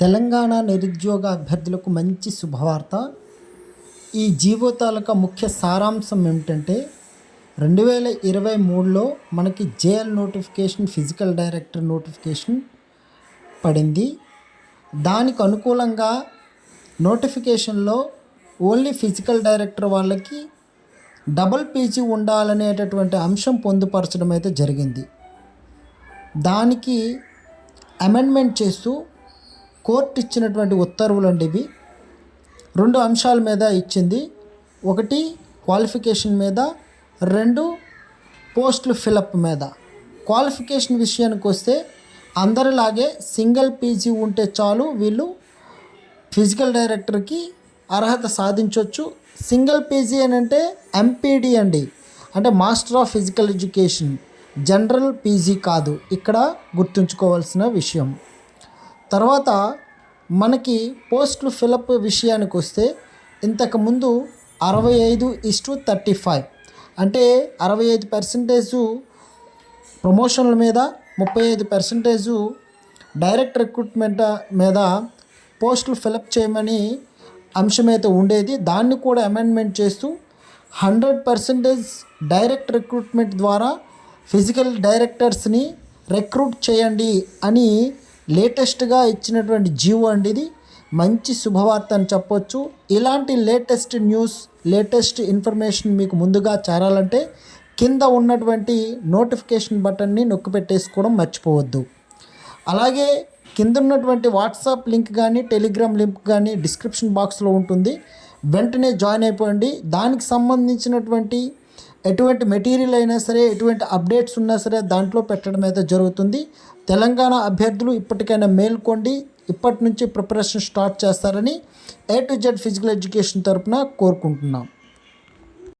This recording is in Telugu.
తెలంగాణ నిరుద్యోగ అభ్యర్థులకు మంచి శుభవార్త. ఈ జీవో తాలూకా ముఖ్య సారాంశం ఏమిటంటే రెండు వేల ఇరవై మూడులో మనకి JL notification physical director notification పడింది. దానికి అనుకూలంగా నోటిఫికేషన్లో ఓన్లీ ఫిజికల్ డైరెక్టర్ వాళ్ళకి డబుల్ పీజీ ఉండాలనేటటువంటి అంశం పొందుపరచడం అయితే జరిగింది. దానికి అమెండ్మెంట్ చేస్తూ కోర్టు ఇచ్చినటువంటి ఉత్తర్వులు అండి ఇవి రెండు అంశాల మీద ఇచ్చింది. ఒకటి క్వాలిఫికేషన్ మీద రెండు పోస్టులు ఫిలప్ మీద. క్వాలిఫికేషన్ విషయానికి వస్తే అందరిలాగే సింగిల్ పీజీ ఉంటే చాలు వీళ్ళు ఫిజికల్ డైరెక్టర్కి అర్హత సాధించవచ్చు సింగిల్ పీజీ అని అంటే ఎంపీడీ అండి. అంటే master of physical education. General PG కాదు. ఇక్కడ గుర్తుంచుకోవాల్సిన విషయం. తర్వాత మనకి పోస్టులు ఫిలప్ విషయానికి వస్తే ఇంతకుముందు అరవై ఐదు ఇస్టు థర్టీ ఫైవ్ అంటే అరవై ఐదు పర్సెంటేజు ప్రమోషన్ల మీద ముప్పై ఐదు పర్సెంటేజు డైరెక్ట్ రిక్రూట్మెంట్ మీద పోస్టులు ఫిలప్ చేయమని అంశం అయితే ఉండేది. దాన్ని కూడా అమెండ్మెంట్ చేస్తూ హండ్రెడ్ పర్సెంటేజ్ డైరెక్ట్ రిక్రూట్మెంట్ ద్వారా ఫిజికల్ డైరెక్టర్స్ని రిక్రూట్ చేయండి అని లేటెస్ట్గా ఇచ్చినటువంటి జీవో అండి ఇది. మంచి శుభవార్త అని చెప్పొచ్చు. ఇలాంటి లేటెస్ట్ న్యూస్ లేటెస్ట్ ఇన్ఫర్మేషన్ మీకు ముందుగా చేరాలంటే కింద ఉన్నటువంటి నోటిఫికేషన్ బటన్ని నొక్కి పెట్టేసుకోవడం మర్చిపోవద్దు. అలాగే కింద ఉన్నటువంటి వాట్సాప్ లింక్ కానీ టెలిగ్రామ్ లింక్ కానీ డిస్క్రిప్షన్ బాక్స్లో ఉంటుంది. వెంటనే జాయిన్ అయిపోండి. దానికి సంబంధించినటువంటి ఎటువంటి మెటీరియల్ అయినా సరే ఎటువంటి అప్డేట్స్ ఉన్నా సరే దాంట్లో పెట్టడం అయితే జరుగుతుంది. తెలంగాణ అభ్యర్థులు ఇప్పటికైనా మేల్కొండి ఇప్పటి నుంచి ప్రిపరేషన్ స్టార్ట్ చేస్తారని A to Z physical education తరపున కోరుకుంటున్నాం.